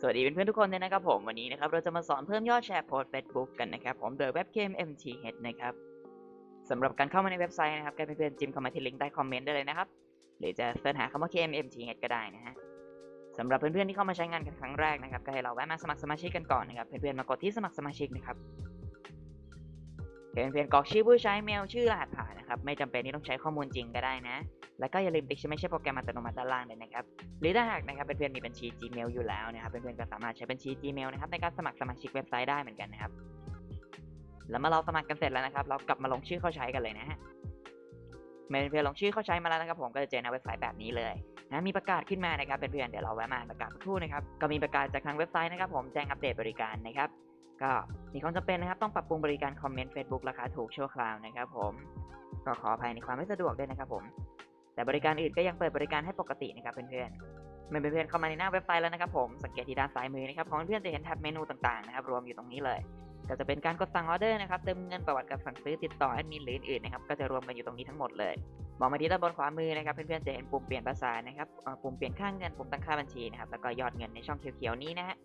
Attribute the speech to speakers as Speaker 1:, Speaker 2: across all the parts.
Speaker 1: สวัสดีเพื่อนๆทุกคนเลยนะครับผมวันนี้นะครับเราจะมาสอนเพิ่มยอดแชร์โพสต์ Facebook กันนะครับผมโดยเว็บเกม MTH นะครับสำหรับการเข้ามาในเว็บไซต์นะครับก็เพื่อนๆจิ้มเข้ามาที่ลิงก์ใต้คอมเมนต์ได้เลยนะครับหรือจะเสิร์ชหาคำว่า KM MTH ก็ได้นะฮะสำหรับเพื่อนๆที่เข้ามาใช้งานกันครั้งแรกนะครับก็ให้เราแวะมาสมัครสมาชิกกันก่อนนะครับเพื่อนๆมากดที่สมัครสมาชิกนะครับ เพื่อนกรอกชื่อผู้ใช้เมลชื่อรหัสผ่านนะครับ ไม่จำเป็นที่ต้องใช้ข้อมูลจริงก็ได้นะ แล้วก็อย่าลืมติ๊กไม่ใช่โปรแกรมอัตโนมัติด้านล่างเลยนะครับ หรือถ้าหากนะครับเพื่อนๆมีบัญชี Gmail อยู่แล้วนะครับเพื่อนๆก็สามารถใช้บัญชี Gmail นะครับในการสมัครสมาชิกเว็บไซต์ได้เหมือนกันนะครับ แล้วเมื่อเราสมัครกันเสร็จแล้วนะครับ เรากลับมาลงชื่อเข้าใช้กันเลยนะฮะเมื่อเพื่อนลงชื่อเข้าใช้มาแล้วนะครับผมก็จะเจอในเว็บไซต์แบบนี้เลยนะมีประกาศขึ้นมานะครับเพื่อนๆเดี๋ยวเราแวะมาประกาศสักครู่นะครับก็มีประกาศจากทางเว็บไซต์นะครับผมแจ้งอัปเดตบริการนะครับ ก็มีความจำเป็นนะครับต้องปรับปรุงบริการคอมเมนต์ Facebook ราคาถูกชั่วคราวนะครับผมก็ขออภัยในความไม่สะดวกด้วยนะครับผม แต่บริการอื่นก็ยังเปิดบริการให้ปกตินะครับเพื่อนๆเมื่อเพื่อนๆเข้ามาในหน้าเว็บไซต์แล้วนะครับผมสังเกตที่ด้านซ้ายมือนะครับของเพื่อนๆจะเห็นแท็บเมนูต่างๆนะครับรวมอยู่ตรงนี้เลย ก็จะเป็นการกดสั่งออเดอร์นะครับเติมเงินประวัติการสั่งซื้อติดต่อแอดมินหรืออื่นๆนะครับก็จะรวมกันอยู่ตรงนี้ทั้งหมดเลยมองมาที่ด้านบนขวามือนะครับเพื่อนๆจะเห็นปุ่มเปลี่ยนภาษานะครับปุ่มเปลี่ยนค่าเงินปุ่มตั้งค่าบัญชีนะครับแล้วก็ยอดเงินในช่องเขียวๆนี้นะฮะ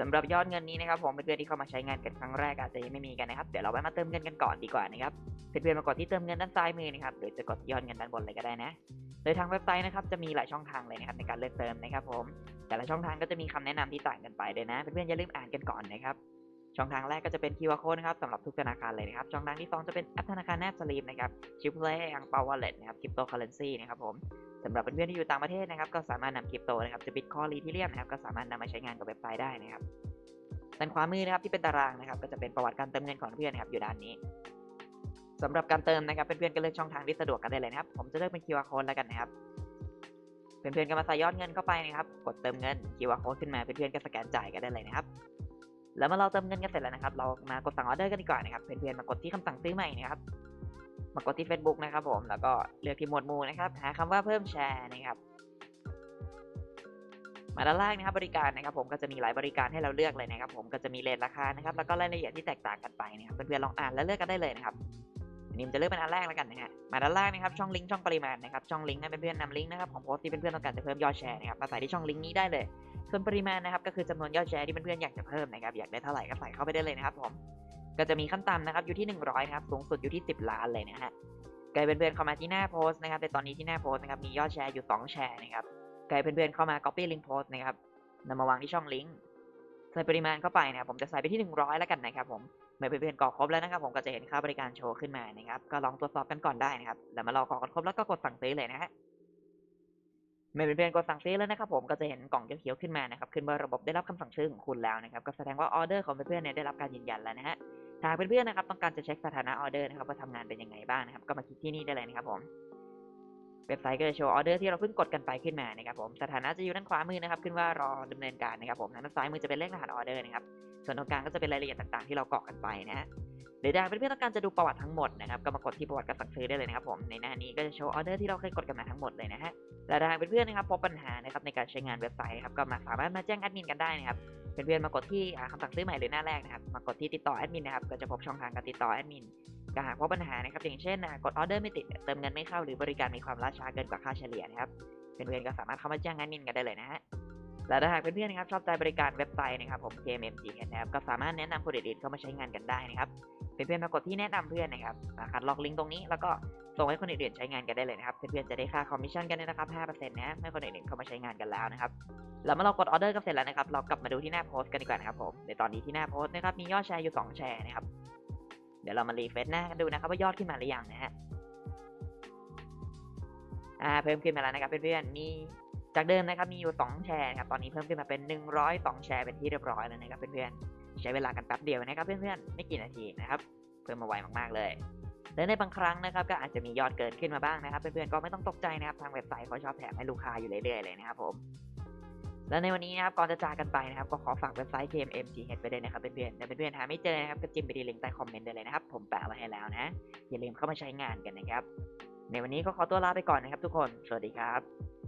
Speaker 1: สำหรับยอดเงินนี้นะครับผมเพื่อนๆที่เข้ามาใช้งานกันครั้งแรกอาจจะยังไม่มีกันนะครับเดี๋ยวเราไปมาเติมเงินกันก่อนดีกว่านะครับเพื่อนๆมากดที่เติมเงินด้านซ้ายมือนะครับหรือจะกดยอดเงินด้านบนเลยก็ได้นะ โดยทางเว็บไซต์นะครับจะมีหลายช่องทางเลยนะครับในการเลือกเติมนะครับผมแต่ละช่องทางก็จะมีคำแนะนำที่ต่างกันไปเลยนะเพื่อนๆอย่าลืมอ่านกันก่อนนะครับ ช่องทางแรกก็จะเป็น QR code นะครับสำหรับทุกธนาคารเลยนะครับ ช่องทางที่สองจะเป็นแอปธนาคารแนบสลีปนะครับชิปเพลย์อังเปาวอลเล็ตนะครับคริปโตเคอเรนซีนะครับผมสำหรับเพื่อนๆที่อยู่ต่างประเทศนะครับ ก็สามารถนำคริปโตนะครับจะบิตคอยลีทีเรียมนะครับก็สามารถนำมาใช้งานกับเว็บไซต์ได้นะครับด้านขวามือนะครับที่เป็นตารางนะครับ ก็จะเป็นประวัติการเติมเงินของเพื่อนนะครับอยู่ด้านนี้สำหรับการเติมนะครับเพื่อนๆก็เลือกช่องทางที่สะดวกกันได้เลยนะครับ ผมจะเลือกเป็น QR code แล้วกันนะครับเพื่อนๆก็มาใส่ยอดเงินเข้าไปนะครับ กดเติมเงิน QR code ขึ้นมาเพื่อนๆก็สแกนจ่ายกันได้เลยนะครับ แล้วเมื่อเราเติมเงินกันเสร็จแล้วนะครับ เรามากดสั่งออเดอร์กันดีกว่านะครับ เพื่อนๆมากดที่คำสั่งซื้อใหม่นะครับ มากดที่ Facebook นะครับ ผม แล้วก็เลือกที่หมวดหมู่นะครับ หาคำว่าเพิ่มแชร์นะครับ มาด้านล่างนะครับ บริการนะครับ ผมก็จะมีหลายบริการให้เราเลือกเลยนะครับ ผมก็จะมีเรทราคานะครับ แล้วก็รายละเอียดที่แตกต่างกันไปนะครับ เพื่อนๆลองอ่านและเลือกกันได้เลยนะครับอันนี้ผมจะเลือกเป็นอันแรกแล้วกันนะฮะ มาด้านล่างนะครับ ช่องลิงก์ช่องปริมาณนะครับ ช่องลิงก์ให้เพื่อนๆนำลิงก์นะครับของโพสต์ที่เพื่อนๆต้องการจะเพิ่มยอดแชร์นะครับ มาใส่ที่ช่องลิงก์นี้ได้เลย ส่วนปริมาณนะครับก็คือจำนวนยอดแชร์ที่เพื่อนๆอยากจะเพิ่มนะครับอยากได้เท่าไหร่ก็ใส่เข้าไปได้เลยนะครับผมก็จะมีขั้นต่ำนะครับอยู่ที่ 100นะครับสูงสุดอยู่ที่ 10 ล้านเลยนะฮะไกลเพื่อนๆเข้ามาที่หน้าโพสต์นะครับแต่ตอนนี้ที่หน้าโพสต์นะครับมียอดแชร์อยู่ 2 แชร์นะครับไกลเพื่อนๆเข้ามา copy link post นะครับนำมาวางที่ช่องลิงก์ใส่ปริมาณเข้าไปนะครับผมจะใส่ไปที่ 100 แล้วกันนะครับผมเมื่อเพื่อนๆกรอกครบแล้วนะครับผมก็จะเห็นค่าบริการโชว์ขึ้นมานะครับก็ลองตรวจสอบกันก่อนได้นะครับแล้วมาลอกรอกกันครบแล้วก็กดสั่งซื้อเลยนะฮะ เมื่อเพื่อนกดสั่งซื้อแล้วนะครับผมก็จะเห็นกล่องเขียวๆขึ้นมานะครับขึ้นว่าระบบได้รับคำสั่งซื้อของคุณแล้วนะครับก็แสดงว่าออเดอร์ของเพื่อนๆเนี่ยได้รับการยืนยันแล้วนะฮะถ้าเพื่อนๆนะครับต้องการจะเช็คสถานะออเดอร์นะครับว่าทำงานเป็นยังไงบ้างนะครับก็มาคลิกที่นี่ได้เลยนะครับผมเว็บไซต์ก็จะโชว์ออเดอร์ที่เราเพิ่งกดกันไปขึ้นมานะครับผมสถานะจะอยู่ด้านขวามือนะครับขึ้นว่ารอดำเนินการนะครับผมด้านซ้ายมือจะเป็นเลขรหัสออเดอร์นะครับส่วนตรงกลางก็จะเป็นรายละเอียดต่างๆ ที่เรากรอกกันไปนะฮะ หรือถ้าเพื่อนๆต้องการจะดูประวัติทั้งหมดนะครับก็มากดที่ประวัติการสั่งซื้อได้เลยนะครับผมในหน้านี้ก็จะโชว์ออเดอร์ที่เราเคยกดกันมาทั้งหมดเลยนะฮะและถ้าเพื่อนๆนะครับพบปัญหานะครับในการใช้งานเว็บไซต์นะครับก็มาสามารถมาแจ้งแอดมินกันได้นะครับเพื่อนๆมากดที่อ่าคำสั่งซื้อใหม่หรือหน้าแรกนะครับมากดที่ติดต่อแอดมินนะครับก็จะพบช่องทางการติดต่อแอดมินก็หากพบปัญหานะครับอย่างเช่นกดออเดอร์ไม่ติดเติมเงินไม่เข้าหรือ บริการมีความล่าช้าเกินกว่าค่าเฉลี่ยนะครับเพื่อนๆก็สามารถเข้ามาแจ้งแอดมินกันได้เลยนะฮะ และถ้าหากเพื่อนๆนะครับชอบใจบริการเว็บไซต์นะครับผม KMMG นะครับก็สามารถแนะนำคนอื่นๆเข้ามาใช้งานกันได้นะครับเพื่อนๆมากดที่แนะนำเพื่อนนะครับคัดลอกลิงก์ตรงนี้แล้วก็ส่งให้คนอื่นๆใช้งานกันได้เลยนะครับเพื่อนๆจะได้ค่าคอมมิชชั่นกันด้วยนะครับ5%นะเมื่อคนอื่นๆเข้ามาใช้งานกันแล้วนะครับแล้วเมื่อเรากดออเดอร์กันเสร็จแล้วนะครับเรากลับมาดูที่หน้าโพสต์กันดีกว่านะครับผมในตอนนี้ที่หน้าโพสต์นะครับมียอดแชร์อยู่ 2 แชร์นะครับเดี๋ยวเรามารีเฟรชหน้ากันดูนะครับว่ายอดขึ้นมาหรือยังนะฮะอ่าเพิ่มขึ้นมาแล้วนะครับเพื่อนๆมี จากเดิมนะครับมีอยู่ 2 แชร์ครับตอนนี้เพิ่มขึ้นมาเป็น 102 แชร์เป็นที่เรียบร้อยแล้วนะครับเพื่อนๆใช้เวลากันแป๊บเดียวนะครับเพื่อนๆไม่กี่นาทีนะครับเพิ่มมาไวมากๆเลยและในบางครั้งนะครับก็อาจจะมียอดเกินขึ้นมาบ้างนะครับเพื่อนๆก็ไม่ต้องตกใจนะครับทางเว็บไซต์เขาชอบแถมให้ลูกค้าอยู่เรื่อยๆเลยนะครับผมและในวันนี้นะครับก่อนจะจากกันไปนะครับก็ขอฝากเว็บไซต์ KMMGH ไปด้วยนะครับเพื่อนๆแต่เพื่อนๆหาไม่เจอนะครับก็จิ้มไปที่ลิงก์ใต้คอมเมนต์ได้เลยนะครับผมแปะไว้ให้แล้วนะอย่าลืมเข้ามาใช้งานกันนะครับในวันนี้ก็ขอตัวลาไปก่อนนะครับทุกคน สวัสดีครับ